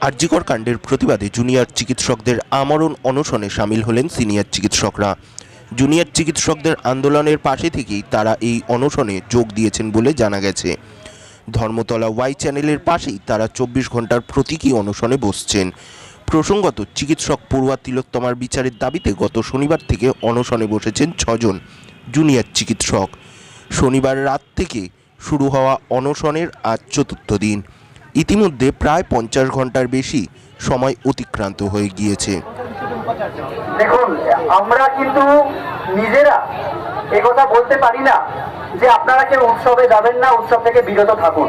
আরজিকর কাণ্ডের প্রতিবাদে জুনিয়র চিকিৎসকদের আমরণ অনশনে সামিল হলেন সিনিয়র চিকিৎসকরা। জুনিয়র চিকিৎসকদের আন্দোলনের পাশে থেকেই তারা এই অনশনে যোগ দিয়েছেন বলে জানা গেছে। ধর্মতলা ওয়াই চ্যানেলের পাশেই তারা চব্বিশ ঘণ্টার প্রতীকী অনশনে বসছেন। প্রসঙ্গত, চিকিৎসক পড়ুয়া তিলোত্তমার বিচারের দাবিতে গত শনিবার থেকে অনশনে বসেছেন ছজন জুনিয়র চিকিৎসক। শনিবার রাত থেকে শুরু হওয়া অনশনের আজ চতুর্থ দিন। ইতিমধ্যে প্রায় পঞ্চাশ ঘণ্টার বেশি সময় অতিক্রান্ত হয়ে গিয়েছে। দেখুন, আমরা কিন্তু নিজেরা একথা বলতে পারি না যে আপনারা কেউ উৎসবে যাবেন না, উৎসব থেকে বিরত থাকুন।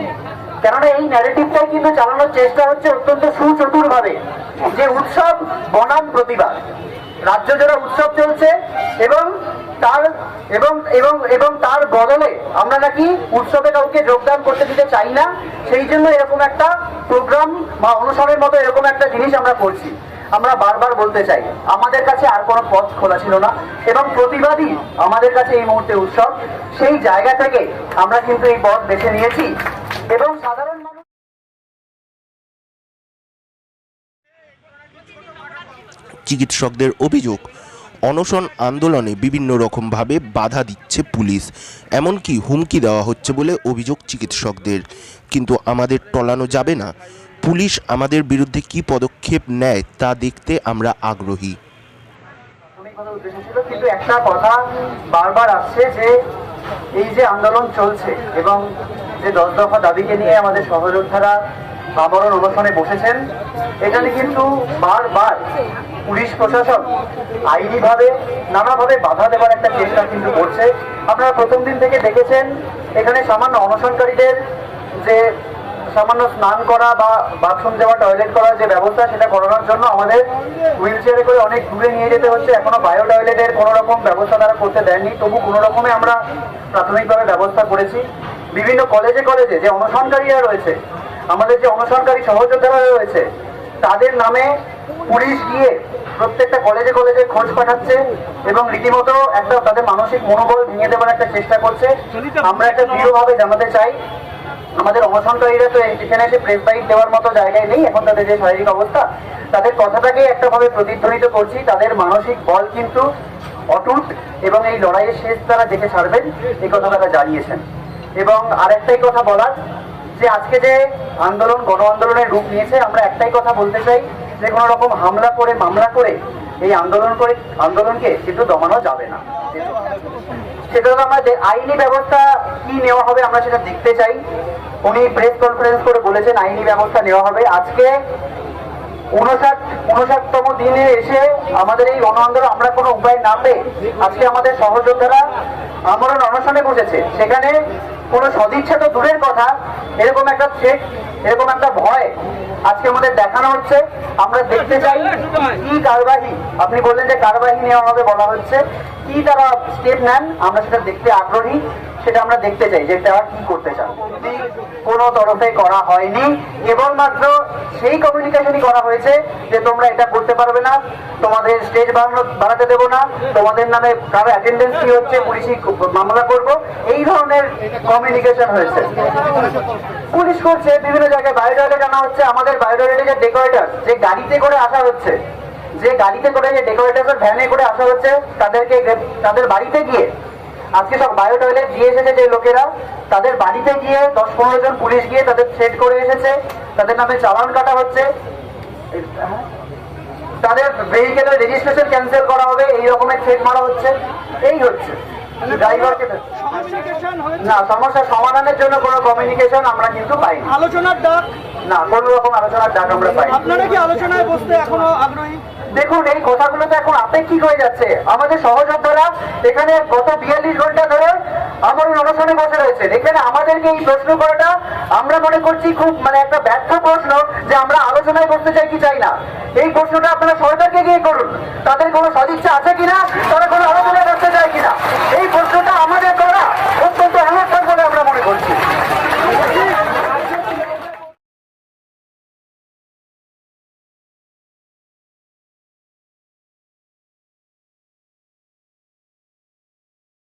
কেননা এই ন্যারেটিভটাই কিন্তু চালানোর চেষ্টা হচ্ছে অত্যন্ত সুচতুর ভাবে যে উৎসব বনাম প্রতিবাদ রাজ্য জোড়া উৎসব চলছে এবং তার এবং এবং এবং তার বদলে আমরা নাকি উৎসবে কাউকে যোগদান করতে দিতে চাই না, সেই জন্য এরকম একটা প্রোগ্রাম বা অনুষ্ঠানের মতো এরকম একটা জিনিস আমরা করছি। আমরা বারবার বলতে চাই, আমাদের কাছে আর কোনো পথ খোলা ছিল না এবং প্রতিবাদী আমাদের কাছে এই মুহূর্তে উৎসব। সেই জায়গা থেকে আমরা কিন্তু এই পথ বেছে নিয়েছি। এবং সাধারণ মানুষ চিকিৎসকদের অভিযোগ অনশন আন্দোলনে বিভিন্ন রকমভাবে বাধা দিচ্ছে পুলিশ। এমনকি হুমকি দেওয়া হচ্ছে বলে অভিযোগ চিকিৎসকদের। কিন্তু আমাদের টলানো যাবে না। পুলিশ আমাদের বিরুদ্ধে কী পদক্ষেপ নেয় তা দেখতে আমরা আগ্রহী। কিন্তু একটা কথা বারবার আসছে যে এই যে আন্দোলন চলছে এবং যে দশ দফা দাবিকে নিয়ে আমাদের সহযোদ্ধারা আমরণ অনশনে বসেছেন, এখানে কিন্তু বারবার পুলিশ প্রশাসন আইনিভাবে, নানাভাবে বাধা দেওয়ার একটা চেষ্টা কিন্তু করছে। আপনারা প্রথম দিন থেকে দেখেছেন, এখানে সামান্য অনশনকারীদের যে সামান্য স্নান করা বা বাথরুম যাওয়া টয়লেট করার যে ব্যবস্থা, সেটা করানোর জন্য আমাদের হুইল চেয়ারে করে অনেক দূরে নিয়ে যেতে হচ্ছে। এখনও বায়ো টয়লেটের কোনো রকম ব্যবস্থা তারা করতে দেননি তবু কোনো রকমে আমরা প্রাথমিকভাবে ব্যবস্থা করেছি। বিভিন্ন কলেজে কলেজে যে অনশনকারীরা রয়েছে, আমাদের যে অনশনকারী সহযোদ্ধারা রয়েছে, তাদের নামে পুলিশ গিয়ে প্রত্যেকটা কলেজে কলেজে খোঁজ পাঠাচ্ছে এবং রীতিমতো একটা তাদের মানসিক মনোবল ভেঙে দেওয়ার একটা চেষ্টা করছে। আমরা একটা দৃঢ়ভাবে জানাতে চাই, আমাদের অনশনকারীরা তো এখানে এসে প্রেস বাইট দেওয়ার মতো জায়গায় নেই, এখন তাদের যে শারীরিক অবস্থা, তাদের কথাটাকেই একটাভাবে প্রতিধ্বনিত করছি, তাদের মানসিক বল কিন্তু অটুট এবং এই লড়াইয়ের শেষ তারা দেখে ছাড়বেন, এই কথা তারা জানিয়েছেন। এবং আরেকটাই কথা বলার, যে আজকে যে আন্দোলন, গণ আন্দোলনের রূপ নিয়েছে, আমরা একটাই কথা বলতে চাই যে কোনো রকম হামলা করে, মামলা করে এই আন্দোলন করে, আন্দোলনকে কিন্তু দমানো যাবে না। সেটা আমরা আইনি ব্যবস্থা কি নেওয়া হবে আমরা সেটা দেখতে চাই। উনি প্রেস কনফারেন্স করে বলেছেন আইনি ব্যবস্থা নেওয়া হবে। আজকে উনষাট উনষাটতম দিনে এসে আমাদের এই গণ আন্দোলন আমরা কোনো উপায় না পেয়ে আজকে আমাদের সহযোদ্ধারা আমরণ অনশনে বসেছে। সেখানে কোনো সদিচ্ছা তো দূরের কথা। এরকম একটা থ্রেট এরকম একটা ভয় আজকে আমাদের দেখানো হচ্ছে। আমরা দেখতে চাই কি কারবাহী, আপনি বললেন যে কারবাহী নেওয়া হবে বলা হচ্ছে। কি তারা স্টেপ নেন, আমরা সেটা দেখতে আগ্রহী, সেটা আমরা দেখতে চাই যে তারা কি করতে চান। কোনো তরফে করা হয়নি, কেবলমাত্র সেই কমিউনিকেশনই করা হয়েছে যে তোমরা এটা করতে পারবে না, তোমাদের স্টেজ বাড়ানো, বাড়াতে দেবো না, তোমাদের নামে কারও অ্যাটেন্ডেন্স কি হচ্ছে, পুলিশই মামলা করব। এই ধরনের কমিউনিকেশন হয়েছে। পুলিশ করছে, বিভিন্ন জায়গায় বায়োডাটা আনা হচ্ছে, আমাদের বায়োডাটা যে ডেকোরেটর যে গাড়িতে করে আসা হচ্ছে, যে গাড়িতে করে যে ডেকোরেটর ভ্যানে করে আসা হচ্ছে, তাদেরকে তাদের বাড়িতে গিয়ে, আজকে সব বায়ো টয়লেট দিয়ে এসেছে যে লোকেরা, তাদের বাড়িতে গিয়ে দশ পনেরো জন পুলিশ গিয়ে তাদের থ্রেট করে এসেছে, তাদের নামে চালান কাটা হচ্ছে। তাদের ভেহিকেলের রেজিস্ট্রেশন ক্যান্সেল করা হবে, এই রকমের থ্রেট মারা হচ্ছে, এই হচ্ছে। ড্রাইভারকে না সমস্যা সমাধানের জন্য কোনো কমিউনিকেশন আমরা কিন্তু পাই আলোচনার ডাক? না কোনো রকম আলোচনার ডাক আমরা পাই আপনারা কি আলোচনায় বসতে এখনও আগ্রহী? দেখুন এই কথাগুলো তো এখন আপেক্ষিক হয়ে যাচ্ছে। আমাদের সহযোদ্ধারা এখানে গত বিয়াল্লিশ ঘণ্টা ধরে আমার অনশনে বসে রয়েছে এখানে আমাদেরকে এই প্রশ্ন করাটা আমরা মনে করছি খুব মানে একটা ব্যর্থ প্রশ্ন যে আমরা আলোচনায় বসতে চাই কি চাই না। এই প্রশ্নটা আপনারা সরকারকে গিয়ে করুন। তাদের কোনো সদিচ্ছা আছে কিনা?